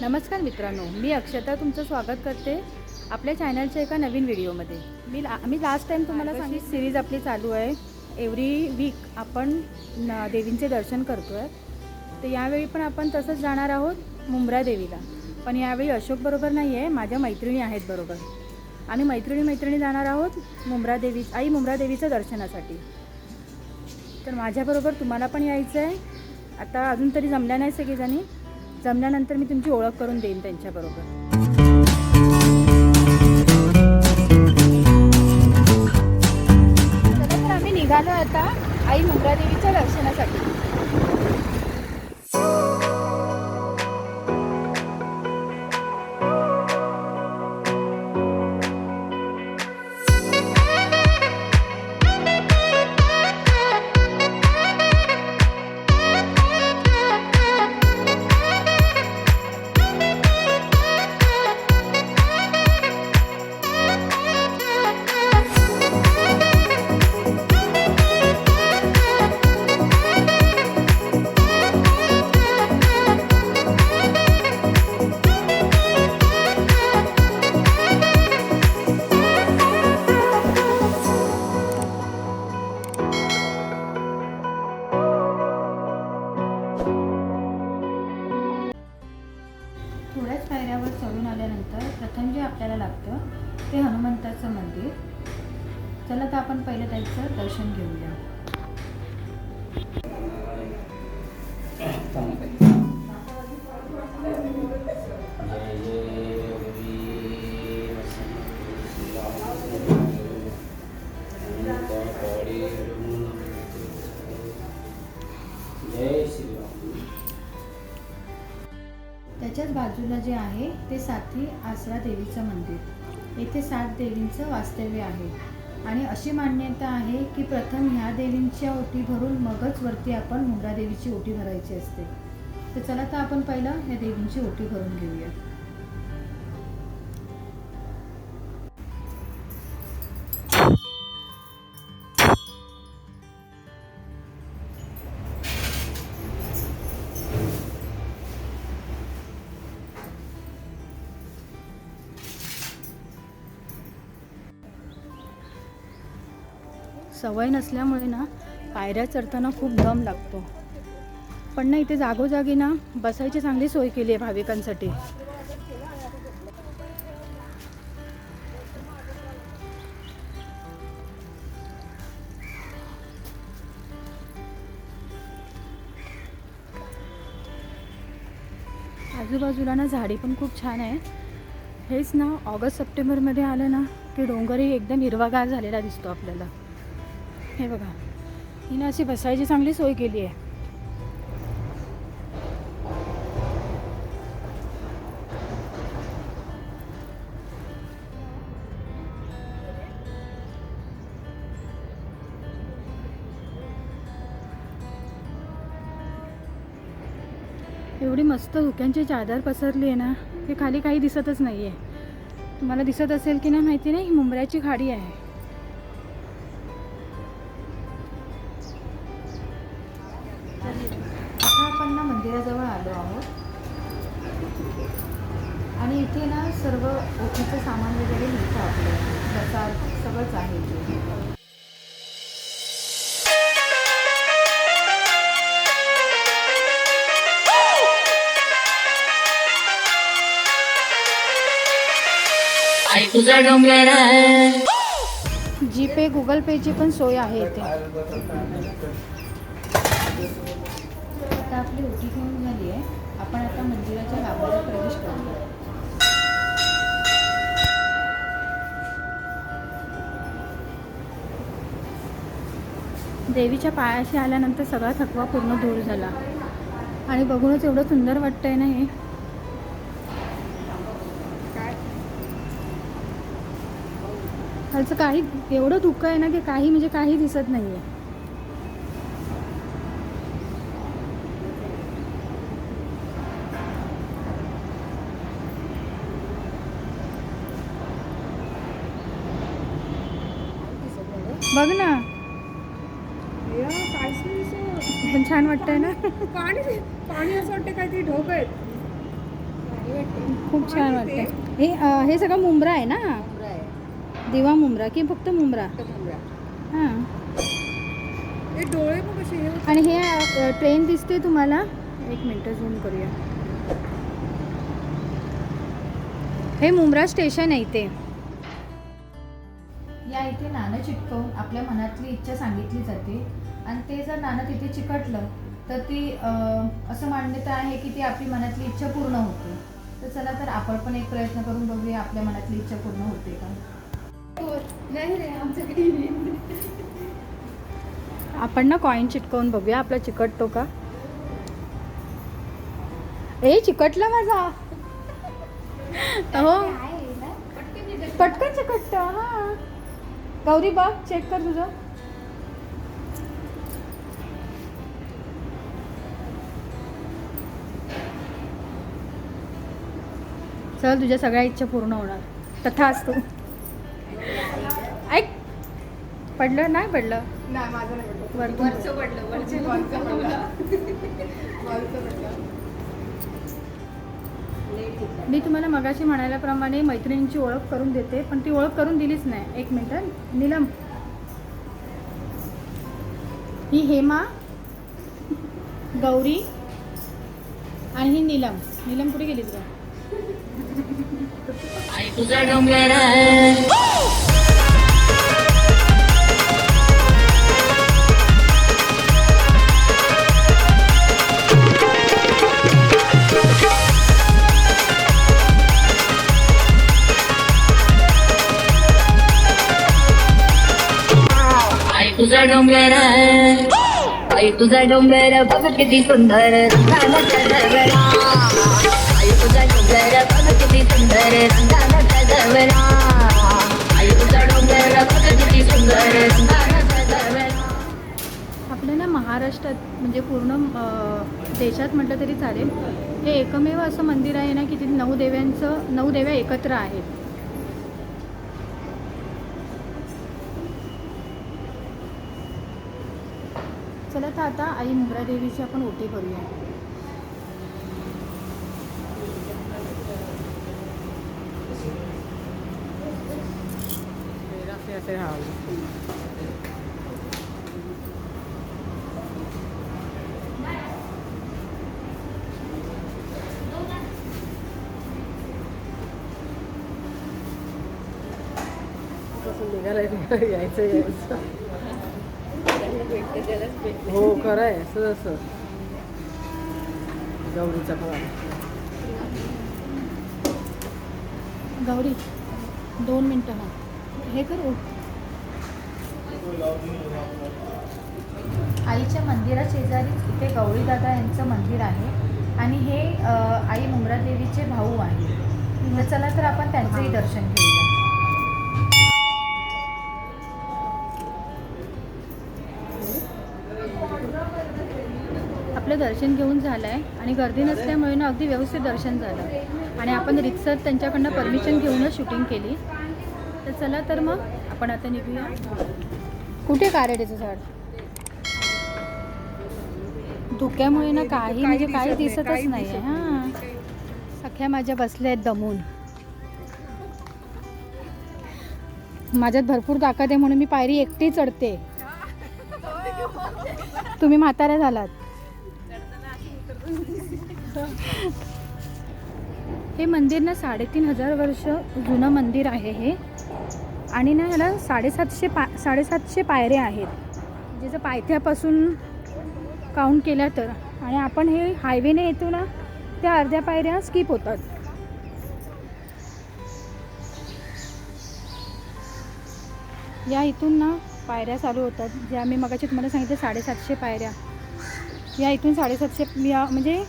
नमस्कार मित्रांनो मी अक्षता तुमचं स्वागत करते आपल्या चॅनलच्या एका नवीन व्हिडिओमध्ये. मी ला मी लास्ट टाईम तुम्हाला सांगितली सिरीज आपली चालू आहे. एव्हरी वीक आपण न देवींचे दर्शन करतो आहे तर यावेळी पण आपण तसंच जाणार आहोत मुंब्रा देवीला. पण यावेळी अशोक बरोबर नाही आहे माझ्या मैत्रिणी आहेत बरोबर. आम्ही मैत्रिणी मैत्रिणी जाणार आहोत मुंब्रा देवी आई मुंब्रा देवीचं दर्शनासाठी. तर माझ्याबरोबर तुम्हाला पण यायचं आहे आता अजून तरी जमल्या नाही सगळीजणी. जमल्यानंतर मी तुमची ओळख करून देईन त्यांच्याबरोबर. आम्ही निघालो आता आई मुंब्रा देवीच्या दर्शनासाठी. त्याच्याच बाजूला जे आहे ते साथी आसरा देवीचं मंदिर. येथे सात देवींचं वास्तव्य आहे. आणि अशी मान्यता आहे की प्रथम ह्या देवींच्या ओटी भरून मगच वरती आपण मुंब्रा देवीची ओटी भरायची असते. तर चला तर आपण पहिलं ह्या देवींची ओटी भरून घेऊया. सवय नसल्यामुळे ना पायऱ्या चढताना खूप दम लागतो. पण ना इथे जागोजागी ना बसायची चांगली सोय केली आहे भाविकांसाठी. आजूबाजूला ना झाडी पण खूप छान आहे. हेच ना ऑगस्ट सप्टेंबरमध्ये आलं ना की डोंगरही एकदम हिरवागार झालेला दिसतो आपल्याला. हे बघा. हिनं अशी बसायची चांगली सोय केली आहे. एवढी मस्त धुक्यांची चादर पसरली आहे ना ते खाली काही दिसतच नाही आहे तुम्हाला दिसत असेल की नाही माहिती नाही ही मुंबऱ्याची खाडी आहे. मंदिराजवळ आलो आहोत. आणि इथे ना सर्व ओटीचं सामान वगैरे मिळतं आपलं प्रसाद सगळंच आहे इथे. आई तुझा डोंगर जी पे गुगल पेची पण सोय आहे इथे. आता आपली ओटी घेऊन झाली आहे. आपण आता मंदिराच्या गाभाऱ्यात प्रवेश करतो देवीच्या पायाशी आल्यानंतर सगळा थकवा पूर्ण दूर झाला. आणि बघूनच एवढं सुंदर वाटतंय ना हे? खालचं काही एवढं धुकं आहे ना की काही म्हणजे काही दिसत नाही आहे बघ ना. छान वाटतंय ना. पाणी पाणी असं वाटतं काहीतरी ढोक आहेत. खूप छान वाटतं हे अं, हे सगळं मुंब्रा आहे ना? दिवा मुंब्रा की फक्त मुंब्रा? हां. हे डोळे मग कसे हे आणि हे अ, ट्रेन दिसते तुम्हाला? एक मिनटं झूम करूया. हे मुंब्रा स्टेशन आहे इथे. या इथे नाणं चिटकवून आपल्या मनातली इच्छा सांगितली जाते. आणि ते जर नाणं तिथे चिकटलं तर ती असं मान्यता आहे की ती आपली मनातली इच्छा पूर्ण होते. तर चला तर आपण पण एक प्रयत्न करून बघूया आपल्या मनातली इच्छा पूर्ण होते का? आपण ना कॉईन चिटकवून बघूया आपला चिकटतो का? ए चिकटला माझा. हो. पटकन चिकटत हा. गौरी बघ चेक कर तुझं. चल तुझ्या सगळ्या इच्छा पूर्ण होणार. तथा असतो. ऐक पडलं नाही पडलं? नाही माझं नाही पडलं. वरचं पडलं. वरचं पडलं. मी तुम्हाला मगाशी म्हणाल्याप्रमाणे मैत्रिणींची ओळख करून देते पण ती ओळख करून दिलीच नाही. एक मिनिट. नीलम. ही हेमा गौरी आणि ही नीलम. नीलम कुठे गेलीस का तुझा डोंगर. आई तुझा डोंगर बघ किती सुंदर. रंगाला आई तुझा डोंगर बघ किती सुंदर. रंगाला आई तुझा डोंगर बघ किती सुंदर. रंगाला आपल्या ना महाराष्ट्रात म्हणजे पूर्ण देशात म्हटलं तरी चालेल. हे एकमेव असं मंदिर आहे ना की तिथे नऊ देव्यांचं नऊ देव्या एकत्र आहेत. चला तर आता आई मुंब्रा देवीची आपण ओटी करूया. यायचं यायचं हो खरं आहे असं असं. गौरीचा फळा गौरी दोन मिनटं हा. हे करू? आईच्या मंदिरा शेजारीच इथे गौरीदादा यांचं मंदिर आहे आणि हे आई मुंब्रा देवीचे भाऊ आहे तर चला तर आपण त्यांचंही दर्शन घेऊया. दर्शन घेऊन झालं आहे आणि गर्दी नसल्यामुळे ना अगदी व्यवस्थित दर्शन झालं. आणि आपण रितसर त्यांच्याकडनं परमिशन घेऊनच शूटिंग केली. तर चला तर मग आपण आता निघूया. कुठे कारडेचं झाड? धुक्यामुळे ना काही म्हणजे काही दिसतच नाही हां. सख्या माझ्या बसल्या आहेत दमून. माझ्यात भरपूर ताकद आहे म्हणून मी पायरी एकटी चढते. तुम्ही म्हाताऱ्या झालात. हे मंदिर ना साडेतीन हजार वर्ष जुनं मंदिर आहे हे. आणि ना ह्याला साडेसातशे पा साडेसातशे पायऱ्या आहेत. जे जर पायथ्यापासून काउंट केल्या तर. आणि आपण हे हायवेने येतो ना त्या अर्ध्या पायऱ्या स्किप होतात. या इथून ना पायऱ्या चालू होतात. ज्या मी मगाशी तुम्हाला सांगितलं साडेसातशे पायऱ्या. या इथून साडेसातशे या म्हणजे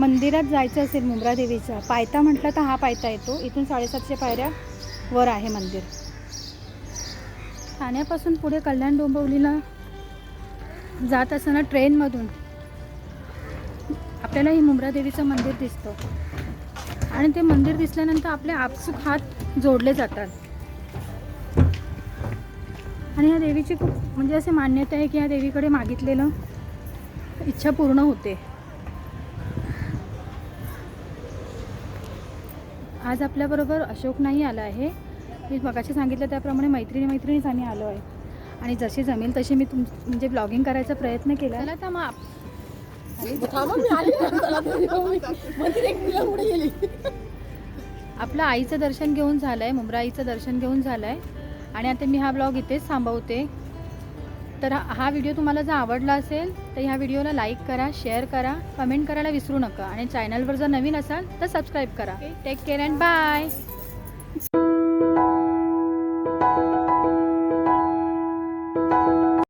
मंदिरात जायचं असेल मुंब्रा देवीचा पायथा म्हटलं तर हा पायथा येतो. इथून साडेसातशे पायऱ्या वर आहे मंदिर. ठाण्यापासून पुढे कल्याण डोंबिवलीला जात असताना ट्रेनमधून आपल्याला हे मुंब्रा देवीचं मंदिर दिसतं. आणि ते मंदिर दिसल्यानंतर आपले आपसूक हात जोडले जातात. आणि ह्या देवीची खूप म्हणजे असे मान्यता आहे की ह्या देवीकडे मागितलेलं इच्छा पूर्ण होते. आज आपल्याबरोबर अशोक नाही आला आहे. मी मगाशी सांगितलं त्याप्रमाणे मैत्रिणी मैत्रिणीच आम्ही आलो आहे. आणि जशी जमेल तशी मी तुम म्हणजे ब्लॉगिंग करायचा प्रयत्न केला. चला तर मग आपलं आईचं दर्शन घेऊन झालं आहे मुंब्रा आईचं दर्शन घेऊन झालं आहे आणि आता मी हा ब्लॉग इथेच थांबवते. तर हा व्हिडिओ तुम्हाला जर आवडला असेल तर ह्या व्हिडिओला लाईक करा शेअर करा कमेंट करायला विसरू नका. आणि चॅनलवर जर नवीन असाल तर सबस्क्राईब करा. Take care and bye